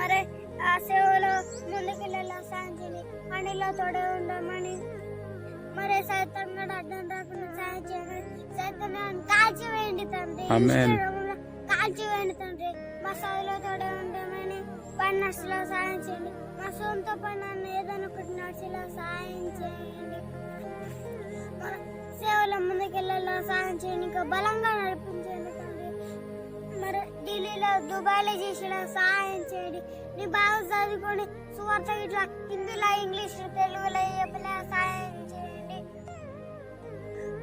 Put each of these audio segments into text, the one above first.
మరి ఆ సేవలో ముందుకెళ్ళాలి సాయం చేయండి పనిలో తోడే ఉండమని. మరి సైతం కూడా అడ్డం రాకుండా సాయం చేయండి సైతం కాల్చి వేయండి తండ్రి. ఆమేన్. ఇష్టంలో కాల్చి వేయండి తండ్రి. మా సైలో తోడే ఉండమని పని నష్టలో సాయం చేయండి. మా సొంత పని అన్న ఏదైనా ఒకటి నష్టలో సాయం చేయండి. సేవలో ముందుకెళ్ళాలో సాయం చేయండి. ఇంకా బలంగా మరి ఢిల్లీలో దుబాయ్లో చేసిన సహాయం చేయండి. నీ బాగా చదువుకొని సువార్త ఇట్లా హిందీలో ఇంగ్లీష్ తెలుగులో చెప్పిన సహాయం చేయండి.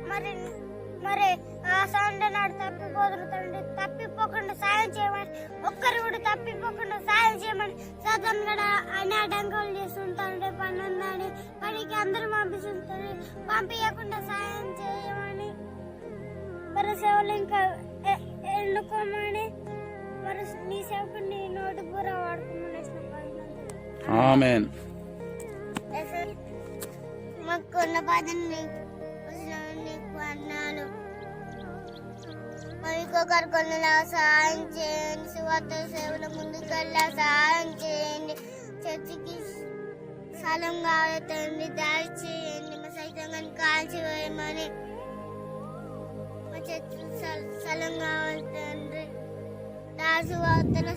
మరి మరి ఆ సండ నాడు తప్పిపోదురుతండి తప్పిపోకుండా సాయం చేయమని ఒక్కరు కూడా తప్పిపోకుండా సాయం చేయమని సదన్ కూడా అన్ని అడ్డంకులు చేస్తుంటాడు పని ఉందని పనికి అందరూ పంపిస్తుంటారు. పంపించకుండా సాయం చేయమని. మరి సేవలు ఇంకా ఎన్నుకోమని ఆమెన్. మాకు బాధని నీకు అన్నాను ఇంకొకరు కొన్ని సహాయం చేయండి సువార్త సేవల ముందుకెళ్ళా సహాయం చేయండి చర్చికి స్థలం కావాలి దారి దాడి చేయండి మా సైతం కాల్చివేయమని మా చర్చి స్థలం కావాలి తండ్రి. దాసు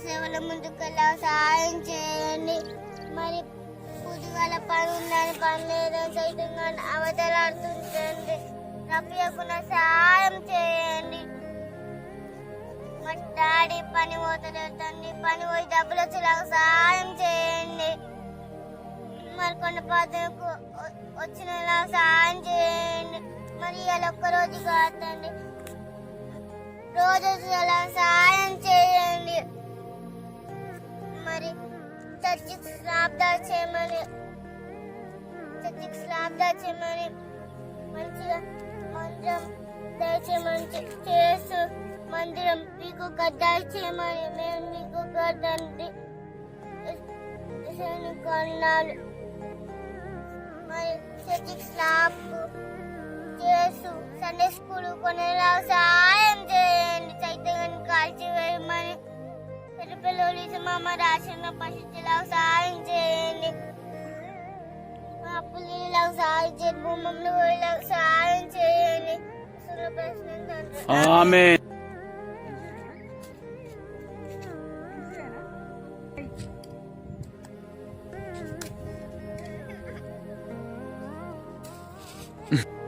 సేవల ముందుకెళ్ళా సహాయం చేయండి. మరి పొద్దుగాల పని ఉందని పని లేదని సైతంగా అవతలాడుతుంటండి రప్పియకుండా సహాయం చేయండి. మా డాడీ పని పోతలేదండి పని పోయి డబ్బులు వచ్చేలాగా సహాయం చేయండి. మరి కొన్ని పాత్రకు వచ్చినలా సహాయం చేయండి. మరి ఇలా ఒక్క రోజు కాదండి. రోజు సహాయం చేయండి. మరి చర్చికి స్లాబ్ దాచేయమని చర్చికి స్లాబ్ దాచేయమని మంచిగా మందిరం దయచేయమని చేస్తూ మందిరం మీకు గడ్డాలు చేయమని మేము మీకు గద్దండి. కొన్నాను మరి చర్చికి స్లాబ్ చేస్తూ సండే స్కూల్ కొనేలా Sa Mama na sa. Mapuli lang sa. Bumamluhoy lang sa Amen. Mm-hmm.